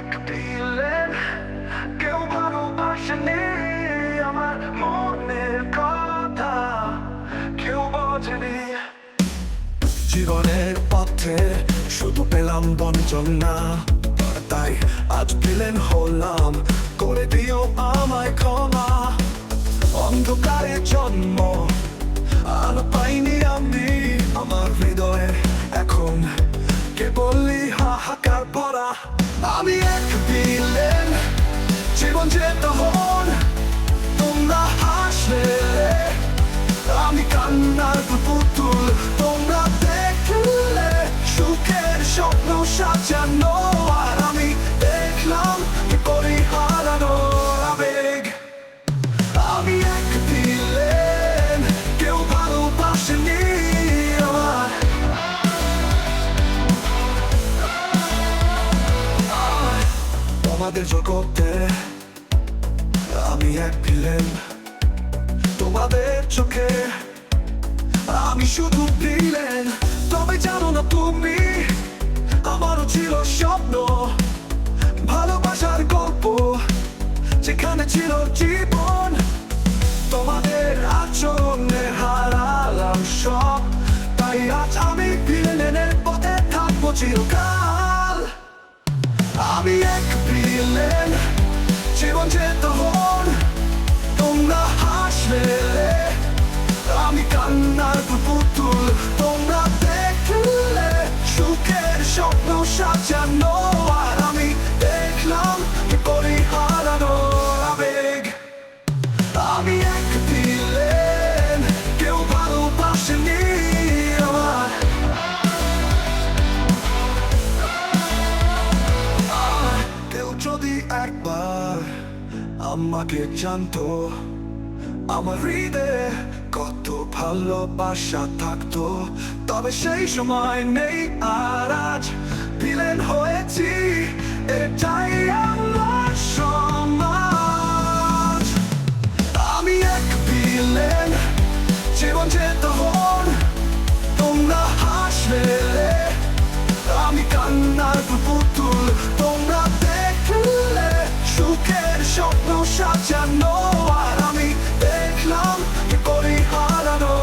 এক দিলেন কেউ ভালোবাসেনি আমার মনের কথা, কেউ বোঝেনি। জীবনের পথে শুধু পেলাম বঞ্চনা তাই আজ ভিলেন হলাম, করে দিও আমায় ক্ষমা। অন্ধকারে জন্ম আলো পাইনি আমি আমার হৃদয়ে, এখন আমি এক ভিলেন জীবন যে তখন তোমরা হাসলে। আমি কান্নার পুতুল, তোমরা দেখলে সুখের স্বপ্ন সাজানো তোমাদের জগতে আমি এক ভিলেন তোমাদের চোখে। আমি শুধু দিলেন তবে জানো না তুমি আমারও ছিল স্বপ্ন। ভালোবাসার গল্প, যেখানে ছিল জীবন। তোমাদের আচরণে হারালাম সব, তাই আজ আমি ভিলেনের পথে থাকব চিরকাল। আমি এক ভিলেন যে তখন তোমরা হাসলে। আমাকে জানতো? আমার হৃদয়ে কত ভালোবাসা থাকতো। তবে সেই সময় নেই আর আজ। হয়েছি এটাই সুখের স্বপ্ন সাজানো আর আমি দেখলাম কি করি হারানো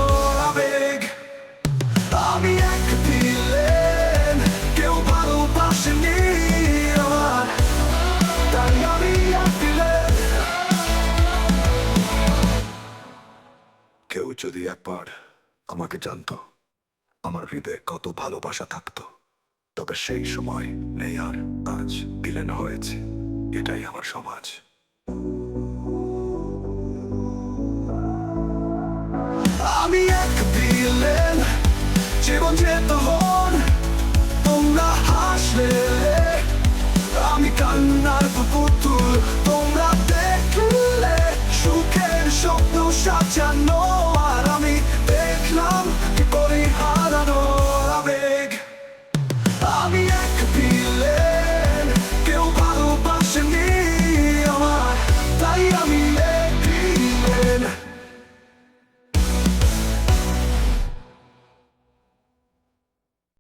আবেগ। আমি এক দিলেন কেউ ভালোবাসেনি আমার। তাই আমি এক দিলেন কেউ যদি একবার আমাকে জানতো, আমার হৃদয়ে কত ভালোবাসা থাকতো, তবে সেই সময় নেই আর আজ বিলেন হয়েছে। এটাই আমার সমাজ।